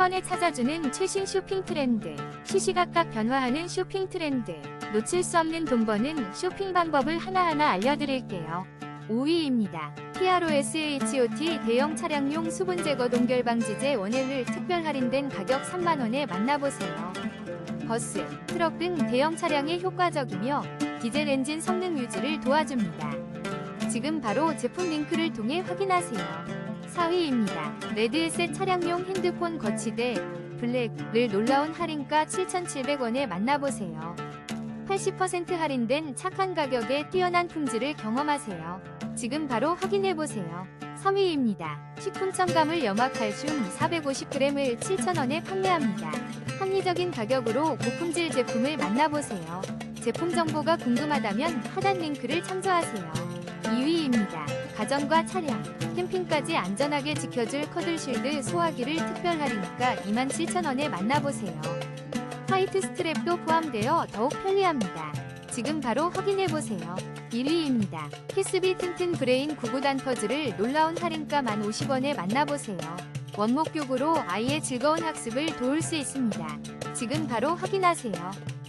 번에 찾아주는 최신 쇼핑 트렌드, 시시각각 변화하는 쇼핑 트렌드, 놓칠 수 없는 돈 버는 쇼핑 방법을 하나하나 알려드릴게요. 5위입니다. PROS HOT 대형 차량용 수분 제거 동결 방지제 원액을 특별 할인된 가격 3만원에 만나보세요. 버스, 트럭 등 대형 차량에 효과적이며 디젤 엔진 성능 유지를 도와줍니다. 지금 바로 제품 링크를 통해 확인하세요. 4위입니다. 레드에셋 차량용 핸드폰 거치대 블랙을 놀라운 할인가 7,700원에 만나보세요. 80% 할인된 착한 가격에 뛰어난 품질을 경험하세요. 지금 바로 확인해보세요. 3위입니다. 식품 첨가물 염화 칼슘 450g을 7,000원에 판매합니다. 합리적인 가격으로 고품질 제품을 만나보세요. 제품 정보가 궁금하다면 하단 링크를 참조하세요. 2위입니다. 가전과 차량, 캠핑까지 안전하게 지켜줄 커들쉴드 소화기를 특별 할인가 27,000원에 만나보세요. 화이트 스트랩도 포함되어 더욱 편리합니다. 지금 바로 확인해보세요. 1위입니다. 키스비 튼튼 브레인 99단 퍼즐을 놀라운 할인가 1,050원에 만나보세요. 원목 교구로 아이의 즐거운 학습을 도울 수 있습니다. 지금 바로 확인하세요.